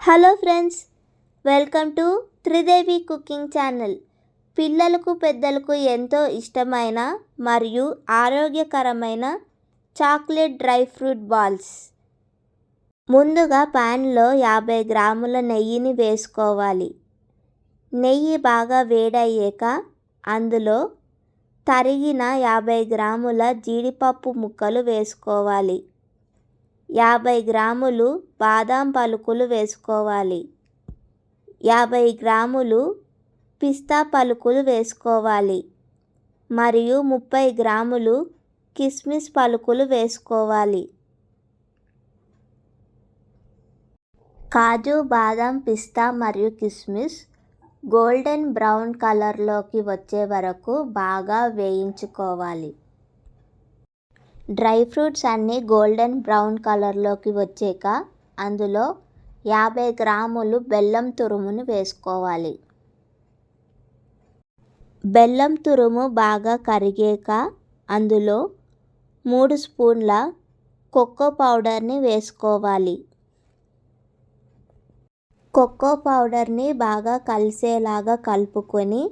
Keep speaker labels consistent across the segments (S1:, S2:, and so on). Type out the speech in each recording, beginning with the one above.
S1: Hello friends welcome to Tridevi cooking channel. పిల్లలకు పెద్దలకు ఎంతో ఇష్టమైన మరియు ఆరోగ్యకరమైన చాక్లెట్ డ్రై ఫ్రూట్ బాల్స్. ముందుగా ప్యాన్లో యాభై గ్రాముల నెయ్యిని వేసుకోవాలి. నెయ్యి బాగా వేడయ్యాక అందులో తరిగిన యాభై గ్రాముల జీడిపప్పు ముక్కలు వేసుకోవాలి. యాభై గ్రాములు బాదాం పలుకులు వేసుకోవాలి. యాభై గ్రాములు పిస్తా పలుకులు వేసుకోవాలి. మరియు ముప్పై గ్రాములు కిస్మిస్ పలుకులు వేసుకోవాలి. కాజు బాదం పిస్తా మరియు కిస్మిస్ గోల్డెన్ బ్రౌన్ కలర్లోకి వచ్చే వరకు బాగా వేయించుకోవాలి. డ్రై ఫ్రూట్స్ అన్నీ గోల్డెన్ బ్రౌన్ కలర్లోకి వచ్చాక అందులో యాభై గ్రాములు బెల్లం తురుమును వేసుకోవాలి. బెల్లం తురుము బాగా కరిగాక అందులో మూడు స్పూన్ల కొక్కో పౌడర్ని వేసుకోవాలి. కొక్కో పౌడర్ని బాగా కలిసేలాగా కలుపుకొని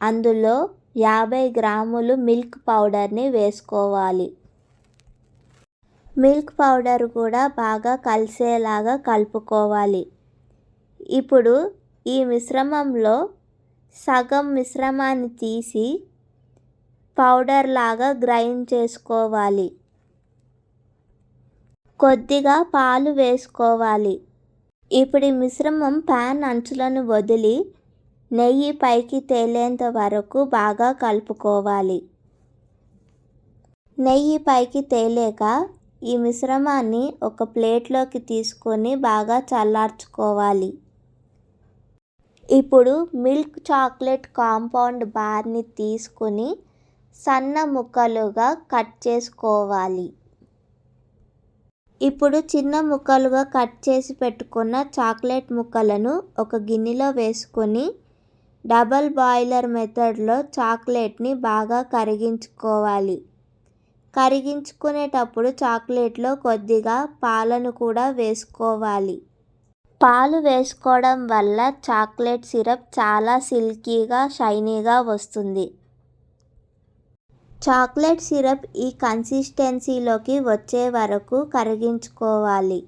S1: అందులో యాభై గ్రాములు మిల్క్ పౌడర్ని వేసుకోవాలి. మిల్క్ పౌడర్ కూడా బాగా కలిసేలాగా కలుపుకోవాలి. ఇప్పుడు ఈ మిశ్రమంలో సగం మిశ్రమాన్ని తీసి పౌడర్ లాగా గ్రైండ్ చేసుకోవాలి. కొద్దిగా పాలు వేసుకోవాలి. ఇప్పుడు ఈ మిశ్రమం ప్యాన్ అంచులను వదిలి నెయ్యి పైకి తేలేంత వరకు బాగా కలుపుకోవాలి. నెయ్యి పైకి తేలేక ఈ మిశ్రమాన్ని ఒక ప్లేట్లోకి తీసుకొని బాగా చల్లార్చుకోవాలి. ఇప్పుడు మిల్క్ చాక్లెట్ కాంపౌండ్ బార్ని తీసుకొని సన్న ముక్కలుగా కట్ చేసుకోవాలి. ఇప్పుడు చిన్న ముక్కలుగా కట్ చేసి పెట్టుకున్న చాక్లెట్ ముక్కలను ఒక గిన్నెలో వేసుకొని డబల్ బాయిలర్ మెథడ్లో చాక్లెట్ని బాగా కరిగించుకోవాలి. కరిగించుకునేటప్పుడు చాక్లెట్లో కొద్దిగా పాలను కూడా వేసుకోవాలి. పాలు వేసుకోవడం వల్ల చాక్లెట్ సిరప్ చాలా సిల్కీగా షైనీగా వస్తుంది. చాక్లెట్ సిరప్ ఈ కన్సిస్టెన్సీలోకి వచ్చే వరకు కరిగించుకోవాలి.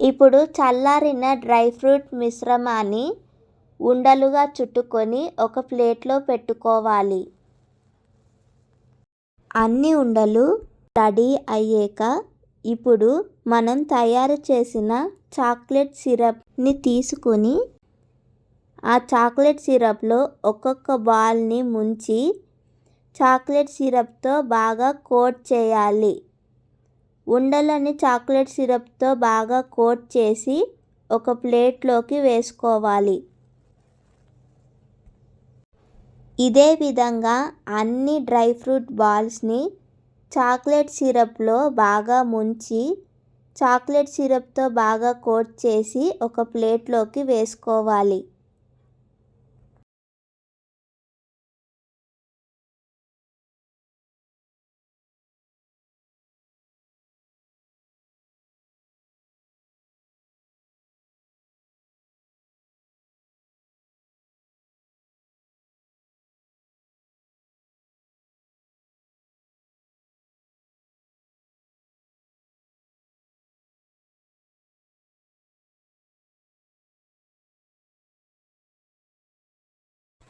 S1: ఇప్పుడు చల్లారిన డ్రై ఫ్రూట్ మిశ్రమాన్ని ఉండలుగా చుట్టుకొని ఒక ప్లేట్లో పెట్టుకోవాలి. అన్ని ఉండలు రెడీ అయ్యాక ఇప్పుడు మనం తయారు చేసిన చాక్లెట్ సిరప్ని తీసుకొని ఆ చాక్లెట్ సిరప్లో ఒక్కొక్క బాల్ని ముంచి చాక్లెట్ సిరప్తో బాగా కోట్ చేయాలి. ఉండలని చాక్లెట్ సిరప్తో బాగా కోట్ చేసి ఒక ప్లేట్లోకి వేసుకోవాలి. ఇదే విధంగా అన్ని డ్రై ఫ్రూట్ బాల్స్ని చాక్లెట్ సిరప్లో బాగా ముంచి చాక్లెట్ సిరప్తో బాగా కోట్ చేసి ఒక ప్లేట్లోకి వేసుకోవాలి.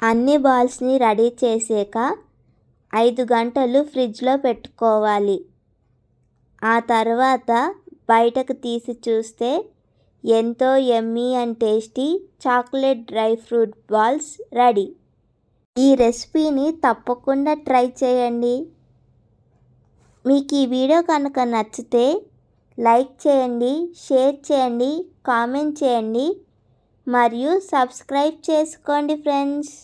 S1: అన్ని బాల్స్ని రెడీ చేసాక ఐదు గంటలు ఫ్రిడ్జ్లో పెట్టుకోవాలి. ఆ తర్వాత బయటకు తీసి చూస్తే ఎంతో yummy and tasty chocolate dry fruit balls ready. ఈ రెసిపీని తప్పకుండా ట్రై చేయండి. మీకు ఈ వీడియో కనుక నచ్చితే లైక్ చేయండి షేర్ చేయండి కామెంట్ చేయండి. మరియు సబ్స్క్రైబ్ చేసుకోండి ఫ్రెండ్స్.